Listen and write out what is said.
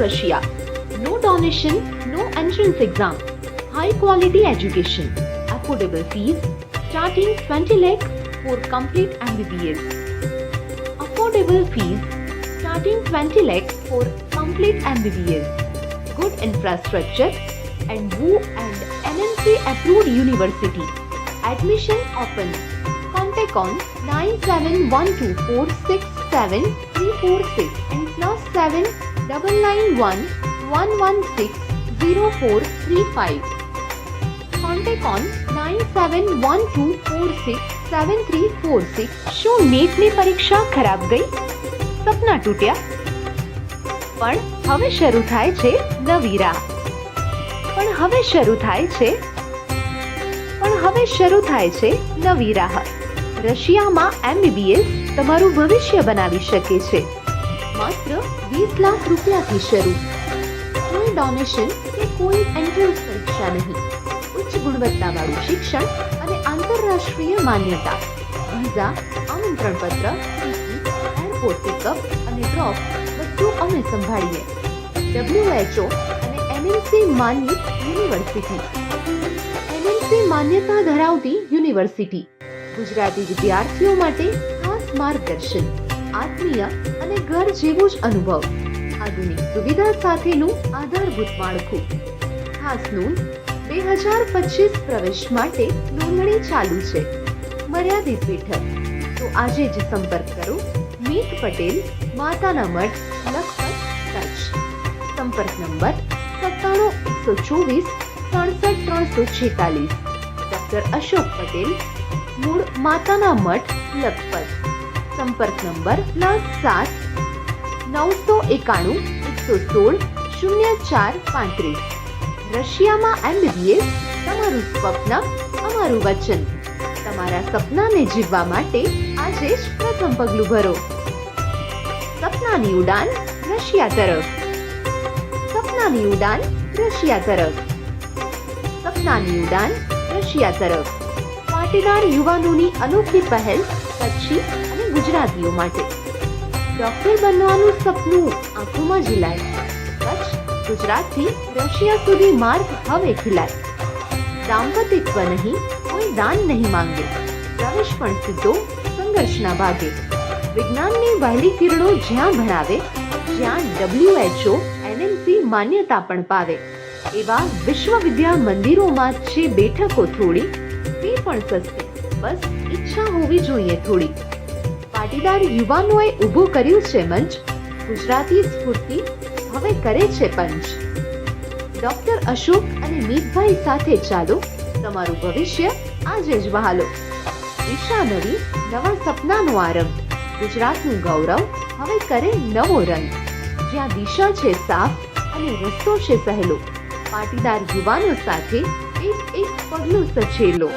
Russia. No donation, no entrance exam. High quality education. Affordable fees starting 20 lakhs for complete MBBS. Affordable fees starting 20 lakhs for complete MBBS. Good infrastructure and WU and NMC approved university. Admission open. Contact on 9712467346 and plus 7 991 116 0435. Contact on 9712467346. શું નીટની પરીક્ષા ખરાબ ગઈ? સપના તૂટ્યા? પણ હવે શરૂ થાય છે નવી રાહ. પણ હવે શરૂ થાય છે પણ હવે શરૂ થાય છે નવી રાહ. રશિયામાં એમબીબીએસ તમારું ભવિષ્ય બનાવી શકે છે. માત્ર વીસ લાખ રૂપિયાથી શરૂ. કોઈ ડોનેશન કે કોઈ એન્ટ્રન્સ પરીક્ષા નહીં. ઉચ્ચ ગુણવત્તાવાળું શિક્ષણ અને આંતરરાષ્ટ્રીય માન્યતા. વિઝા આમંત્રણ પત્ર ટિકિટ એરપોર્ટ પિકઅપ અને ડ્રોપ બધું અમે સંભાળીએ. ડબ્લ્યુએચઓ અને એમએનસી માન્યિત યુનિવર્સિટી એમએનસી માન્યતા ધરાવતી યુનિવર્સિટી ગુજરાતી વિદ્યાર્થીઓ માટે ખાસ માર્ગદર્શન. આત્મીય અને ઘર જેવું જ અનુભવ. આધુનિક સુવિધા સાથેનું આધારભૂત માળખું. ખાસ નોંધ બે હજાર પચીસ પ્રવેશ માટે નોંધણી ચાલુ છે. મર્યાદિત બેઠક તો આજે જ સંપર્ક કરો મીત પટેલ, માતાના મઠ લખપત, કચ્છ. સંપર્ક નંબર સત્તાણું એકસો ચોવીસ સડસઠ ત્રણસો છેતાલીસ. ડોક્ટર અશોક પટેલ, મૂળ માતાના મઠ લખપત. સંપર્ક નંબર પ્લસ સાત નવસો એકાણું એકસો સોળ શૂન્ય ચાર પાંત્રીસ. રશિયામાં એમબીબીએસ તમારું સ્વપ્ન, અમારું વચન. તમારા સપનાને જીવવા માટે આજે જ પ્રથમ પગલું ભરો. સપનાની ઉડાન રશિયા તરફ. સપનાની ઉડાન રશિયા તરફ. સપનાની ઉડાન રશિયા તરફ. પાટીદાર યુવાનોની અનોખી પહેલ કચ્છી અને ગુજરાતીઓ માટે. ડોક્ટર બનવાનું સપનું આંખોમાં ઝીલાય. કચ્છ ગુજરાતથી રશિયા સુધી માર્ગ હવે ખીલાય. દાંપતિત્વ નહીં, કોઈ દાન નહીં માંગે. પ્રવેશ પણ સીધો સંઘર્ષના ભાગે. વિજ્ઞાનની વહેલી કિરણો જ્યાં ભણાવે, જ્યાં ડબ્લ્યુએચઓ એનએમસી માન્યતા પણ પાવે. એવા વિશ્વવિદ્યા મંદિરોમાં છે બેઠકો થોડી, તે પણ સસ્તી. બસ ઈચ્છા હોવી જોઈએ થોડી પાટીદાર યુવાનોએ ઊભું કર્યું છે મંચ. ગુજરાતી સ્ફૂર્તિ હવે કરે છે પંચ. ડોક્ટર અશોક અને મીતભાઈ સાથે ચાલો. તમારું ભવિષ્ય આજે જ વહાલો. દિશા નવી, નવા સપનાનો આરંભ. ગુજરાતનું ગૌરવ હવે કરે નવો રંગ. જ્યાં દિશા છે સાફ અને રસ્તો છે સહેલો. પાટીદાર યુવાનો સાથે એક એક પગલું સચેલો